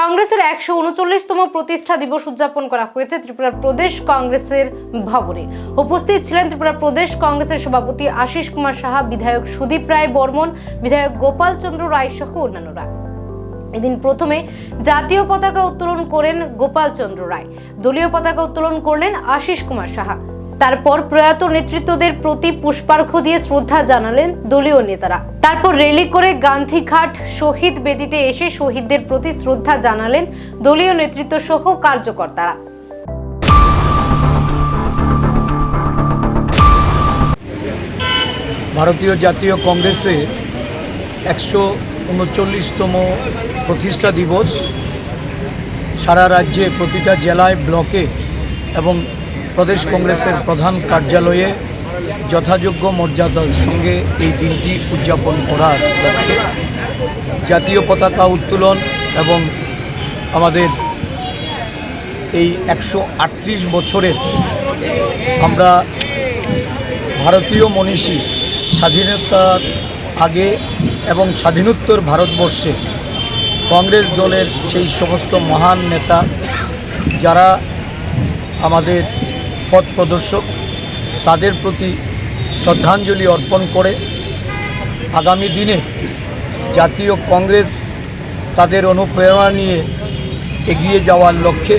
কংগ্রেসের একশো উনচল্লিশতম প্রতিষ্ঠা দিবস উদযাপন করা হয়েছে ত্রিপুরা প্রদেশ কংগ্রেসের ভবনে। উপস্থিত ছিলেন ত্রিপুরা প্রদেশ কংগ্রেসের সভাপতি আশিস কুমার সাহা, বিধায়ক সুদীপ রায় বর্মন, বিধায়ক গোপাল চন্দ্র রায় সহ অন্যান্যরা। এদিন প্রথমে জাতীয় পতাকা উত্তোলন করেন গোপাল চন্দ্র রায়। দলীয় পতাকা উত্তোলন করলেন আশিস কুমার সাহা। তারপর প্রয়াত নেতৃত্বদের প্রতি পুষ্পার্ঘ্য দিয়ে শ্রদ্ধা জানালেন দলীয় নেতারা। তারপর রেলি করে গান্ধীঘাট শহীদ বেদিতে এসে শহীদদের প্রতি শ্রদ্ধা জানালেন দলীয় নেতৃত্ব সহ কার্যকর্তারা। ভারতীয় জাতীয় কংগ্রেসে একশো উনচল্লিশতম প্রতিষ্ঠা দিবস। সারা রাজ্যে প্রতিটা জেলায় ব্লকে এবং প্রদেশ কংগ্রেসের প্রধান কার্যালয়ে যথাযোগ্য মর্যাদার সঙ্গে এই দিনটি উদযাপন করার লক্ষ্যে জাতীয় পতাকা উত্তোলন এবং আমাদের এই একশো আটত্রিশ বছরের আমরা ভারতীয় মনীষী স্বাধীনতার আগে এবং স্বাধীনোত্তর ভারতবর্ষে কংগ্রেস দলের সেই সমস্ত মহান নেতা যারা আমাদের পথ প্রদর্শক, তাদের প্রতি শ্রদ্ধাঞ্জলি অর্পণ করে আগামী দিনে জাতীয় কংগ্রেস তাদের অনুপ্রেরণা নিয়ে এগিয়ে যাওয়ার লক্ষ্যে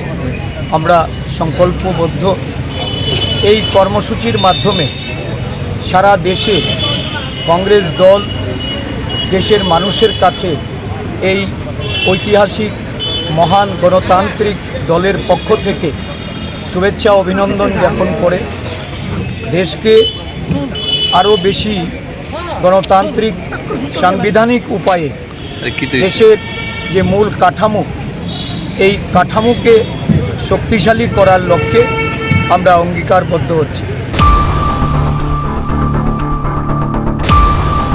আমরা সংকল্পবদ্ধ। এই কর্মসূচির মাধ্যমে সারা দেশে কংগ্রেস দল, দেশের মানুষের কাছে এই ঐতিহাসিক, মহান গণতান্ত্রিক দলের পক্ষ থেকে শুভেচ্ছা অভিনন্দন জ্ঞাপন করে দেশকে আরও বেশি গণতান্ত্রিক সাংবিধানিক উপায়ে দেশের যে মূল কাঠামো এই কাঠামোকে শক্তিশালী করার লক্ষ্যে আমরা অঙ্গীকারবদ্ধ হচ্ছি।